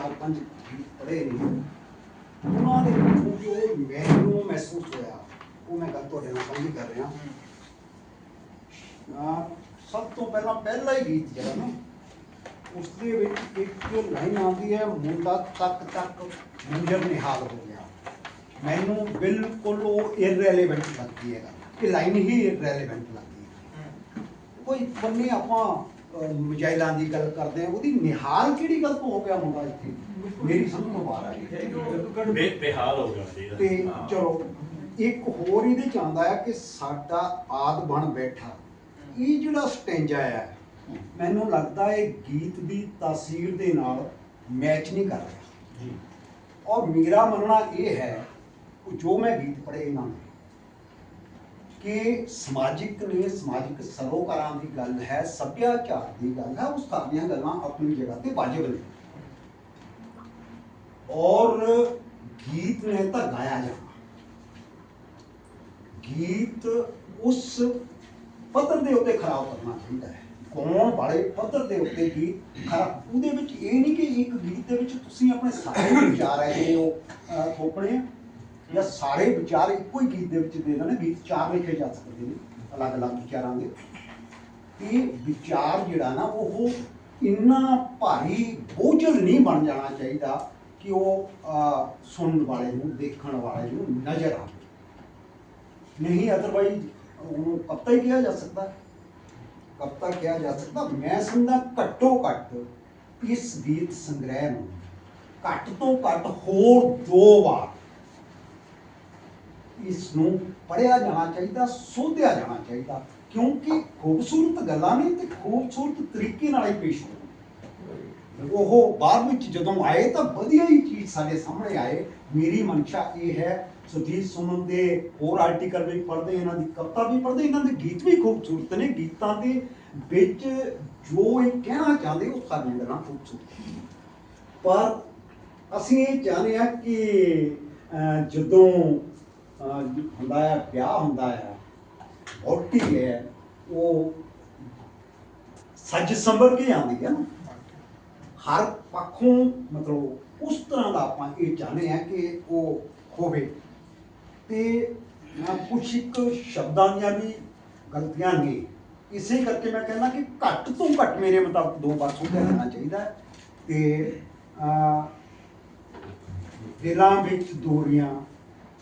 ਚਾਰ ਪੰਜ ਗੀਤ ਪੜ੍ਹੇ ਨੇ। ਉਹਨਾਂ ਦੇ ਵਿੱਚੋਂ ਜੋ ਮੈਨੂੰ ਮਹਿਸੂਸ ਹੋਇਆ। ਉਹ ਮੈਂ ਗੱਲ ਤੁਹਾਡੇ ਨਾਲ ਸਾਂਝੀ ਕਰ ਰਿਹਾ। ਆ ਸਭ ਤੋਂ ਪਹਿਲਾਂ ਪਹਿਲਾ ਹੀ ਗੀਤ ਜਿਹੜਾ ਨਾ ਉਸ ਦੇ ਵਿੱਚ ਇੱਕ ਲਾਈਨ ਆਉਂਦੀ ਹੈ ਮੁੰਡਾ ਤੱਕ ਤੱਕ ਮੁੰਜਰ ਨਿਹਾਲ ਹੋ ਗਿਆ। ਮੈਨੂੰ ਬਿਲਕੁਲ ਉਹ ਇਰਰੈਲੇਵੈਂਟ ਲੱਗਦੀ ਹੈ। ਇਹ ਲਾਈਨ ਹੀ ਇਰਰੈਲੇਵੈਂਟ ਲੱਗਦੀ ਹੈ। ਕੋਈ ਬੰਨੇ ਆਪਾਂ ਅਹ, ਮਜਾਇਲਾਂ ਦੀ ਗੱਲ ਕਰਦੇ ਆ ਉਹਦੀ ਨਿਹਾਲ ਕਿਹੜੀ ਗੱਲ ਤੋਂ ਹੋ ਗਿਆ ਮੁੰਡਾ ਇੱਥੇ? ਮੇਰੀ ਸਮਝ ਤੋਂ ਬਾਹਰ ਆ ਗਈ। ਬੇਹਾਲ ਹੋ ਗਿਆ ਤੇ ਚਲੋ ਇੱਕ ਹੋਰ ਇਹਦੇ ਚ ਆਉਂਦਾ ਹੈ ਕਿ ਸਾਡਾ ਆਦ ਬਣ ਬੈਠਾ। ਇਹ ਜਿਹੜਾ ਸਟੈਂਜਾ ਹੈ ਮੈਨੂੰ ਲੱਗਦਾ ਇਹ ਗੀਤ ਦੀ ਤਾਸੀਰ ਦੇ ਨਾਲ ਮੈਚ ਨਹੀਂ ਕਰ ਰਿਹਾ। ਜੀ। ਔਰ ਮੇਰਾ ਮੰਨਣਾ ਇਹ ਹੈ ਜੋ ਮੈਂ ਗੀਤ ਪੜ੍ਹੇ ਇਹਨਾਂ ਦੇ ਕਿ ਸਮਾਜਿਕ ਨੇ ਸਮਾਜਿਕ ਸਰੋਕਾਰਾਂ ਦੀ ਗੱਲ ਹੈ, ਸੱਭਿਆਚਾਰ ਦੀ ਗੱਲ ਹੈ, ਉਸ ਸਾਰੀਆਂ ਗੱਲਾਂ ਆਪਣੀ ਜਗ੍ਹਾ ਤੇ ਵਾਜਬ ਨੇ। ਔਰ ਗੀਤ ਨੇ ਤਾਂ ਗਾਇਆ ਜਾਣਾ। ਗੀਤ ਉਸ ਪੱਧਰ ਦੇ ਉੱਤੇ ਖਰਾਬ ਕਰਨਾ ਚਾਹੀਦਾ ਹੈ। ਗਾਉਣ ਵਾਲੇ ਪੱਧਰ ਦੇ ਉੱਤੇ ਗੀਤ ਖਰਾਬ ਉਹਦੇ ਵਿੱਚ ਇਹ ਨਹੀਂ ਕਿ ਇੱਕ ਗੀਤ ਦੇ ਵਿੱਚ ਤੁਸੀਂ ਆਪਣੇ ਸਾਰੇ ਵਿਚਾਰ ਹੈ ਜਿਹੜੇ ਉਹ ਥੋਪਣੇ ਜਾਂ ਸਾਰੇ ਵਿਚਾਰ ਇੱਕੋ ਹੀ ਗੀਤ ਦੇ ਵਿੱਚ ਦੇ ਦੇਣਾ ਗੀਤ ਚਾਰ ਲਿਖੇ ਜਾ ਸਕਦੇ ਨੇ, ਅਲੱਗ-ਅਲੱਗ ਵਿਚਾਰਾਂ ਦੇ। ਇਹ ਵਿਚਾਰ ਜਿਹੜਾ ਨਾ, ਉਹ ਇੰਨਾ ਭਾਰੀ ਬੋਝਲ ਨਹੀਂ ਬਣ ਜਾਣਾ ਚਾਹੀਦਾ ਕਿ ਉਹ ਸੁਣਨ ਵਾਲੇ ਨੂੰ, ਦੇਖਣ ਵਾਲੇ ਨੂੰ ਨਜ਼ਰ ਆਵੇ। ਨਹੀਂ ਅਦਰਵਾਈਜ਼ ਉਹਨੂੰ ਕਵਤਾ ਹੀ ਕਿਹਾ ਜਾ ਸਕਦਾ। ਹੈ। ਕਿਹਾ ਜਾ ਸਕਦਾ, ਮੈਂ ਸਮਝਦਾ ਘੱਟੋ ਘੱਟ ਇਸ ਗੀਤ ਸੰਗ੍ਰਹਿ ਨੂੰ ਘੱਟ ਤੋਂ ਘੱਟ ਹੋਰ ਦੋ ਵਾਰ। ਇਸ ਨੂੰ ਪੜਿਆ ਜਾਣਾ ਚਾਹੀਦਾ ਸੋਧਿਆ ਜਾਣਾ ਚਾਹੀਦਾ ਕਿਉਂਕਿ ਖੂਬਸੂਰਤ ਗੱਲਾਂ ਨੇ ਤੇ ਖੂਬਸੂਰਤ ਤਰੀਕੇ ਨਾਲ ਹੀ ਪੇਸ਼ ਹੋਣ ਉਹ ਬਾਅਦ ਵਿੱਚ ਜਦੋਂ ਆਏ ਤਾਂ ਵਧੀਆ ਹੀ ਚੀਜ਼ ਸਾਡੇ ਸਾਹਮਣੇ ਆਏ। ਮੇਰੀ ਮਨਸ਼ਾ ਇਹ ਹੈ ਸੁਜੀਤ ਸੁਮਨ ਦੇ ਹੋਰ ਆਰਟੀਕਲ ਵੀ ਪੜ੍ਹਦੇ ਇਹਨਾਂ ਦੀ ਕਵਿਤਾ ਵੀ ਪੜ੍ਹਦੇ ਇਹਨਾਂ ਦੇ ਗੀਤ ਵੀ ਖੂਬਸੂਰਤ ਨੇ। ਗੀਤਾਂ ਦੇ ਵਿੱਚ ਜੋ ਇਹ ਕਹਿਣਾ ਚਾਹੁੰਦੇ ਉਹ ਸਾਰੀਆਂ ਗੱਲਾਂ ਖੂਬਸੂਰਤ ਪਰ ਅਸੀਂ ਇਹ ਚਾਹੁੰਦੇ ਹਾਂ ਕਿ ਅਹ, ਜਦੋਂ ਹੁੰਦਾ ਹੈ ਵਿਆਹ ਹੁੰਦਾ ਹੈ ਔਰਤੀ ਹੈ, ਉਹ ਸੱਜ ਸੰਭਲ ਕੇ ਆਉਂਦੀ ਹੈ ਨਾ। ਹਰ ਪੱਖੋਂ ਮਤਲਬ ਉਸ ਤਰ੍ਹਾਂ ਦਾ ਆਪਾਂ ਇਹ ਚਾਹੁੰਦੇ ਹਾਂ ਕਿ ਉਹ ਹੋਵੇ। ਤੇ ਮੈਂ ਕੁਛ ਇੱਕ ਸ਼ਬਦਾਂ ਦੀਆਂ ਵੀ ਗਲਤੀਆਂ ਨੇ। ਇਸੇ ਕਰਕੇ ਮੈਂ ਕਹਿੰਦਾ ਕਿ ਘੱਟ ਤੋਂ ਘੱਟ ਮੇਰੇ ਮੁਤਾਬਕ ਦੋ ਵਾਰ ਸੋਧਿਆ ਜਾਣਾ ਚਾਹੀਦਾ ਹੈ। ਤੇ ਦਿਲਾਂ ਵਿੱਚ ਦੂਰੀਆਂ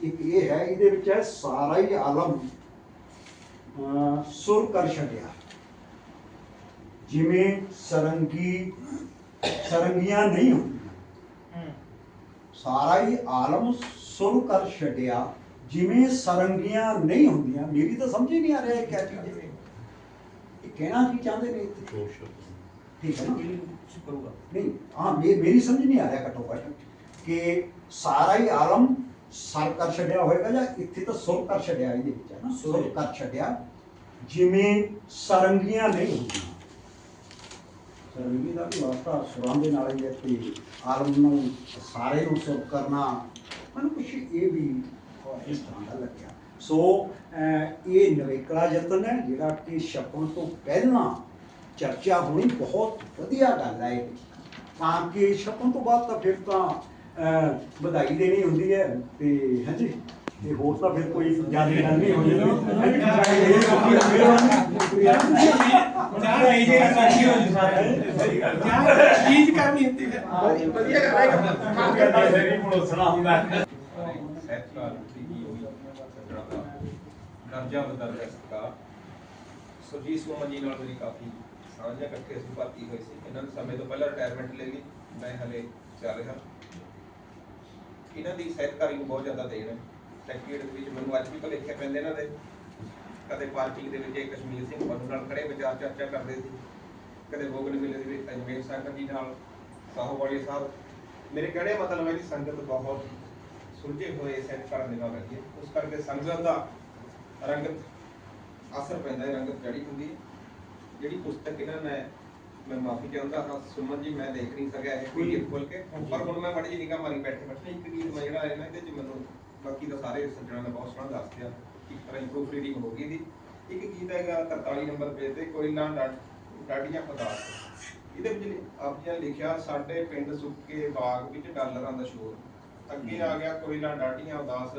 ਇੱਕ ਇਹ ਹੈ ਇਹਦੇ ਵਿੱਚ ਹੈ ਸਾਰਾ ਹੀ ਆਲਮ। ਸੁਰ ਕਰ ਛੱਡਿਆ। ਜਿਵੇਂ ਸਰੰਗੀ ਸਰੰਗੀਆਂ ਨਹੀਂ ਹੁੰਦੀਆਂ। ਸਾਰਾ ਹੀ ਆਲਮ ਸੁਰ ਕਰ ਛੱਡਿਆ। ਜਿਵੇਂ ਸਰੰਗੀਆਂ ਨਹੀਂ ਹੁੰਦੀਆਂ। ਮੇਰੀ ਤਾਂ ਸਮਝ ਹੀ ਨਹੀਂ ਆ ਰਿਹਾ ਇਹ ਕਿਆ ਚੀਜ਼ ਹੈ ਇਹ ਕਹਿਣਾ ਕੀ ਚਾਹੁੰਦੇ ਨੇ ਇੱਥੇ? ਠੀਕ ਹੈ ਨਾ? ਕਰੂਗਾ। ਨਹੀਂ ਹਾਂ ਮੇਰੀ ਸਮਝ ਨਹੀਂ ਆ ਰਿਹਾ ਘੱਟੋ ਘੱਟ ਕਿ ਸਾਰਾ ਹੀ ਆਲਮ ਸਰ ਕਰ ਛੱਡਿਆ ਹੋਏਗਾ ਜਾਂ ਇੱਥੇ ਤਾਂ ਸੁਰ ਕਰ ਛੱਡਿਆ ਇਹਦੇ ਵਿੱਚ ਹੈ ਨਾ? ਸੁਰ ਕਰ ਛੱਡਿਆ। ਜਿਵੇਂ ਸਰੰਗੀਆਂ ਨਹੀਂ ਹੁੰਦੀਆਂ। ਸਰੰਗੀ ਦਾ ਵੀ ਵਾਸਤਾ ਸੁਰਾਂ ਦੇ ਨਾਲ ਹੀ ਹੈ ਤੇ ਆਲਮ ਨੂੰ ਸਾਰੇ ਨੂੰ ਸੁਰ ਕਰਨਾ। ਮੈਨੂੰ ਕੁਛ ਇਹ ਵੀ ਇਸ ਤਰ੍ਹਾਂ ਦਾ ਲੱਗਿਆ। ਸੋ ਇਹ ਨਵੇਕਲਾ ਯਤਨ ਹੈ ਜਿਹੜਾ ਕਿ ਛਪਣ ਤੋਂ ਪਹਿਲਾਂ ਚਰਚਾ ਹੋਣੀ ਬਹੁਤ ਵਧੀਆ ਗੱਲ ਹੈ। ਤਾਂ ਕਿ ਛਪਣ ਤੋਂ ਬਾਅਦ ਤਾਂ ਫਿਰ ਤਾਂ ਵਧਾਈ ਦੇਣੀ ਹੁੰਦੀ ਹੈ ਤੇ ਹਾਂਜੀ ਤੇ ਹੋਰ ਤਾਂ ਫਿਰ ਕੋਈ ਜ਼ਿਆਦਾ ਗੱਲ ਨਹੀਂ ਹੋਣੀ ਚਾਹ ਨਹੀਂ ਜੇ ਸਾਡੀ ਹੋ ਜੀ ਸਾਰੇ ਚਾਹ ਚੀਜ਼ ਕਰਨੀ ਹੁੰਦੀ ਹੈ ਵਧੀਆ ਸਹਿਤਕਾਰ ਦੀ ਕੀ ਹੋਈ ਦਰਜਾ ਬਦਰਜਾ ਸਤਕਾਰ ਸੁਰਜੀਤ ਸੁਮਨ ਜੀ ਨਾਲ ਮੇਰੀ ਕਾਫੀ ਸਾਂਝਾ ਇਕੱਠੇ ਅਸੀਂ ਭਰਤੀ ਹੋਏ ਸੀ। ਇਹਨਾਂ ਨੇ ਸਮੇਂ ਤੋਂ ਪਹਿਲਾਂ ਰਿਟਾਇਰਮੈਂਟ ਲੈ ਲਈ। ਮੈਂ ਹਲੇ ਚੱਲ ਰਿਹਾ। ਇਹਨਾਂ ਦੀ ਸਹਿਤਕਾਰੀ ਨੂੰ ਬਹੁਤ ਜ਼ਿਆਦਾ ਦੇਣ। ਹੈ ਦੇ ਵਿੱਚ ਮੈਨੂੰ ਅੱਜ ਵੀ ਭੁਲੇਖੇ ਪੈਂਦੇ ਇਹਨਾਂ ਦੇ। ਕਦੇ ਪਾਰਕਿੰਗ ਦੇ ਵਿੱਚ ਕਸ਼ਮੀਰ ਸਿੰਘ ਬੰਨੂ ਨਾਲ ਖੜੇ ਵਿਚਾਰ ਚਰਚਾ ਕਰਦੇ ਸੀ। ਕਦੇ ਬੋਗਨ ਮੇਲੇ ਦੇ ਵਿੱਚ ਅਜਮੇਰ ਸਿੰਘ ਜੀ ਨਾਲ, ਸਾਹੋਵਾਲੀ ਸਾਹਿਬ। ਮੇਰੇ ਕਹਿਣੇ ਮਤਲਬ ਹੈ ਕਿ ਸੰਗਤ ਬਹੁਤ ਸੁਲਝੇ ਹੋਏ ਸੈਟ ਦੇ ਨਾਲ ਰਹੀ ਹੈ। ਉਸ ਕਰਕੇ ਸੰਗਤ ਦਾ ਰੰਗਤ ਅਸਰ ਪੈਂਦਾ ਹੈ, ਰੰਗਤ ਜੜੀ ਹੁੰਦੀ ਹੈ। ਜਿਹੜੀ ਪੁਸਤਕ ਇਹਨਾਂ ਨੇ ਮੈਂ ਮਾਫੀ ਚਾਹੁੰਦਾ ਹਾਂ, ਸੁਮਨ ਜੀ, ਮੈਂ ਦੇਖ ਨਹੀਂ ਸਕਿਆ ਇਹ ਪੀਡੀਐਫ ਖੋਲ ਕੇ। ਪਰ ਹੁਣ ਮੈਂ ਬੜੀ ਨਿਗਾਹ ਮਾਰੀ ਬੈਠੇ ਬੈਠੇ, ਇੱਕ ਗੀਤ ਮੈਂ ਜਿਹੜਾ ਇਹਨਾਂ ਇਹਦੇ ਚ ਮੈਨੂੰ ਬਾਕੀ ਦਾ ਸਾਰੇ ਸੱਜਣਾ ਨੇ ਬਹੁਤ ਸੋਹਣਾ ਦੱਸ ਦਿਆ, ਇੱਕ ਤਰ੍ਹਾਂ ਦੀ ਰੀਡਿੰਗ ਹੋ ਗਈ ਦੀ ਇੱਕ ਗੀਤ ਹੈਗਾ 43 ਨੰਬਰ ਪੇਜ ਤੇ, ਕੋਈ ਨਾ ਡਾਡੀਆਂ ਪਦਾਰਥ। ਇਹਦੇ ਵਿੱਚ ਆਪ ਜੀ ਨੇ ਲਿਖਿਆ ਸਾਡੇ ਪਿੰਡ ਸੁੱਕੇ ਬਾਗ ਵਿੱਚ ਡਾਲਰਾਂ ਦਾ ਸ਼ੋਰ। ਅੱਗੇ ਆ ਗਿਆ ਕੋਇਲਾ ਡਾਡੀਆਂ ਉਦਾਸ,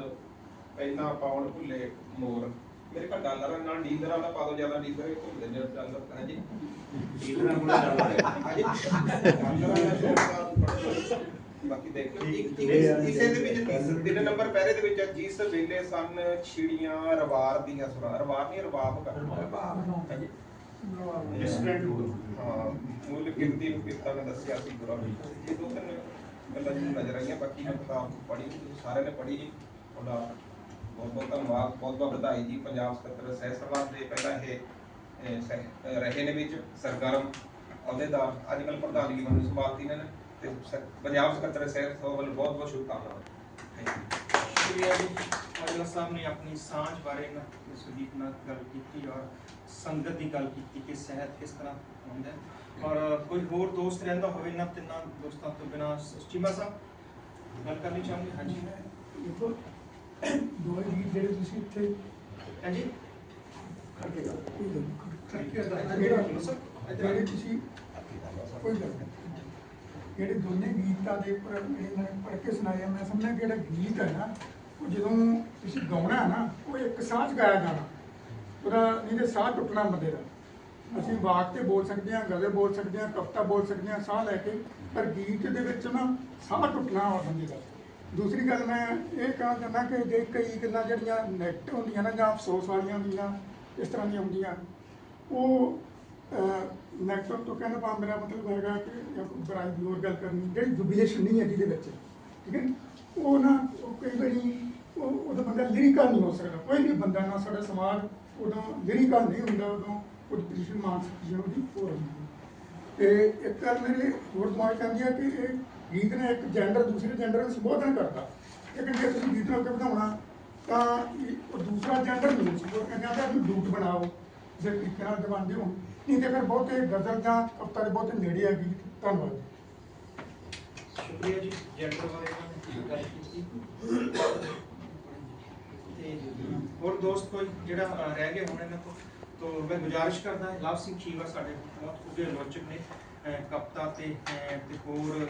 ਪਹਿਲਾਂ ਪਾਉਣ ਭੁੱਲੇ ਮੋਰ। ਮੇਰੇ ਕੋਲ ਡਾਲਰਾਂ ਨਾਲ ਡੀਲਰਾਂ ਦਾ ਪਾ ਦੋ ਜ਼ਿਆਦਾ ਡੀਲਰ ਹੀ ਘੁੰਮਦੇ ਨੇ ਡਾਲਰ ਹਾਂਜੀ ਡੀਲਰਾਂ ਕੋਲ ਡਾਲਰ ਹਾਂਜੀ ਡਾਲਰਾਂ ਦਾ ਤਾਂ ਬਾਕੀ ਦੇਖ ਲਓ। ਇਸੇ ਦੇ ਵਿੱਚ ਤਿੰਨ ਨੰਬਰ ਪਹਿਰੇ ਦੇ ਵਿੱਚ ਹੈ, ਜਿਸ ਵੇਲੇ ਸਨ ਛਿੜੀਆਂ ਰਵਾਰ ਦੀਆਂ ਸੁਰਾ ਰਵਾਰ ਨਹੀਂ ਰਵਾਬ ਕਰ। ਹਾਂਜੀ ਹਾਂ ਮੂਲ ਗਿਣਤੀ ਨੂੰ ਕਿਰਤਾ ਨੇ ਦੱਸਿਆ ਸੀ ਗੁਰਾਂ ਇਹ ਦੋ ਤਿੰਨ ਗੱਲਾਂ ਜੀ ਨਜ਼ਰ ਆਈਆਂ ਬਾਕੀ ਮੈਂ ਕਿਤਾਬ ਪੜ੍ਹੀ ਸਾਰਿਆਂ ਨੇ ਪੜ੍ਹੀ ਜੀ ਤੁਹਾਡਾ ਬਹੁਤ ਬਹੁਤ ਧੰਨਵਾਦ ਬਹੁਤ ਬਹੁਤ ਵਧਾਈ ਜੀ ਪੰਜਾਬ ਸਕੱਤਰ ਸਹਿ ਸਭਾ ਦੇ ਪਹਿਲਾਂ ਇਹ ਰਹੇ ਨੇ ਵਿੱਚ ਸਰਗਰਮ ਅਹੁਦੇਦਾਰ ਅੱਜ ਕੱਲ੍ਹ ਪ੍ਰਧਾਨਗੀ ਮੈਨੂੰ ਸੰਭਾਲਤੀ ਨੇ ਤੇ ਪੰਜਾਬ ਸਕੱਤਰ ਸਹਿ ਸਭਾ ਵੱਲੋਂ ਬਹੁਤ ਬਹੁਤ ਸ਼ੁਭਕਾਮਨਾਵਾਂ। ਥੈਂਕ ਯੂ ਸ਼ੁਕਰੀਆ ਜੀ। ਅਜਲਾ ਸਾਹਿਬ ਨੇ ਆਪਣੀ ਸਾਂਝ ਬਾਰੇ ਨਾ ਸੁਦੀਪ ਨਾਲ ਗੱਲ ਕੀਤੀ ਔਰ ਸੰਗਤ ਦੀ ਗੱਲ ਕੀਤੀ ਕਿ ਸਿਹਤ ਕਿਸ ਤਰ੍ਹਾਂ ਹੁੰਦਾ ਹੈ। ਔਰ ਕੋਈ ਹੋਰ ਦੋਸਤ ਰਹਿੰਦਾ ਹੋਵੇ ਨਾ ਤਿੰਨਾਂ ਦੋਸਤਾਂ ਤੋਂ ਬਿਨਾ ਸਾਹਿਬ ਗੱਲ ਕਰਨੀ ਚਾਹੁੰਦੇ ਹਾਂਜੀ। ਦੇਖੋ ਦੋ ਗੀਤ ਜਿਹੜੇ ਤੁਸੀਂ ਇੱਥੇ ਹਾਂਜੀ। ਕਰਕੇ ਗਾ ਕੋਈ ਗੱਲ ਕਰਕੇ ਦਾ ਜਿਹੜਾ ਬੋਲੋ ਸਰ ਜਿਹੜੇ ਤੁਸੀਂ ਕੋਈ ਗੱਲ ਨਹੀਂ। ਜਿਹੜੇ ਦੋਨੇ ਗੀਤਾਂ ਦੇ ਉੱਪਰ ਜਿਹੜੇ ਮੈਂ ਪੜ੍ਹ ਕੇ ਸੁਣਾਇਆ ਮੈਂ ਸਮਝਦਾ ਕਿ ਜਿਹੜਾ ਗੀਤ ਹੈ ਨਾ ਉਹ ਜਦੋਂ ਤੁਸੀਂ ਗਾਉਣਾ ਹੈ ਨਾ ਉਹ ਇੱਕ ਸਾਹ 'ਚ ਗਾਇਆ ਜਾਣਾ। ਉਹਦਾ ਨਹੀਂ ਤੇ ਸਾਹ ਟੁੱਟਣਾ ਬੰਦੇ ਦਾ। ਅਸੀਂ ਵਾਕ ਤੇ ਬੋਲ ਸਕਦੇ ਹਾਂ ਗਜ਼ਲ ਬੋਲ ਸਕਦੇ ਹਾਂ ਕਵਿਤਾ ਬੋਲ ਸਕਦੇ ਹਾਂ ਸਾਹ ਲੈ ਕੇ ਪਰ ਗੀਤ ਦੇ ਵਿੱਚ ਨਾ ਸਾਹ ਟੁੱਟਣਾ ਆ ਬੰਦੇ ਦਾ। ਦੂਸਰੀ ਗੱਲ ਮੈਂ ਇਹ ਕਹਿਣਾ ਚਾਹੁੰਦਾ ਕਿ ਜੇ ਕਈ ਗੱਲਾਂ ਜਿਹੜੀਆਂ ਨੈਗੇਟਿਵ ਹੁੰਦੀਆਂ ਨਾ ਜਾਂ ਅਫਸੋਸ ਵਾਲੀਆਂ ਹੁੰਦੀਆਂ ਇਸ ਤਰ੍ਹਾਂ ਦੀਆਂ ਹੁੰਦੀਆਂ, ਉਹ ਨੈਗੇਟਿਵ ਤੋਂ ਕਹਿੰਦਾ ਦਾ ਮੇਰਾ ਮਤਲਬ ਹੈਗਾ ਕਿ ਬੁਰਾਈ ਦੀ ਹੋਰ ਗੱਲ ਕਰਨੀ, ਜਿਹੜੀ ਜੁਬੀਲੇਸ਼ਨ ਨਹੀਂ ਹੈ ਜਿਹਦੇ ਵਿੱਚ, ਠੀਕ ਹੈ ਉਹ ਨਾ, ਉਹ ਕਈ ਵਾਰੀ ਉਹ, ਉਹਦਾ ਬੰਦਾ ਲਿਰਿਕਲ ਨਹੀਂ ਹੋ ਸਕਦਾ, ਕੋਈ ਵੀ ਬੰਦਾ ਨਾ ਸਾਡਾ ਸਮਾਜ ਉਦੋਂ ਲਿਰਿਕਲ ਨਹੀਂ ਹੁੰਦਾ ਉਦੋਂ ਕੁਝ ਡਿਪਰੈਸ਼ਨ ਮਾਨਸਿਕ ਜਿਹੋ ਦੀ ਹੋ। ਰਹੀ ਤੇ ਇੱਕ ਗੱਲ ਮੇਰੇ ਹੋਰ ਦਿਮਾਗ 'ਚ ਹੈ ਕਿ ਇਹ ਗੀਤ ਨੇ ਇੱਕ ਜੈਂਡਰ ਦੂਸਰੇ ਜੈਂਡਰ ਨੂੰ ਸੰਬੋਧਨ ਕਰਦਾ ਲੇਕਿਨ ਜੇ ਤੁਸੀਂ ਗੀਤ ਨੂੰ ਅੱਗੇ ਵਧਾਉਣਾ ਤਾਂ ਉਹ ਦੂਸਰਾ ਜੈਂਡਰ ਨਹੀਂ ਸੰਬੋਧਨ ਕਰਦਾ ਕਿ ਦੂਤ ਬਣਾਓ। ਜੇ ਤਰੀਕੇ ਨਾਲ ਦਬਾਉਂਦੇ ਹੋ। ਨਹੀਂ ਤੇ ਫਿਰ ਬਹੁਤੇ ਗਜ਼ਲ ਜਾਂ ਕਵਿਤਾ ਦੇ ਬਹੁਤੇ ਨੇੜੇ ਆ ਗੀਤ ਧੰਨਵਾਦ ਸ਼ੁਕਰੀਆ ਜੀ ਜੈਂਡਰ ਬਾਰੇ ਗੱਲ ਕੀਤੀ। ਤੇ ਹੋਰ ਦੋਸਤ ਕੋਈ ਜਿਹੜਾ ਰਹਿ ਗਏ ਹੋਣੇ ਨਾ ਤੋਂ ਤੋਂ ਮੈਂ ਗੁਜ਼ਾਰਿਸ਼ ਕਰਦਾ ਹਾਂ ਸਿੰਘ ਚੀਵਾ ਸਾਡੇ ਬਹੁਤ ਉੱਗੇ ਆਲੋਚਕ ਨੇ ਅ, ਤੇ ਤੇ ਹੋਰ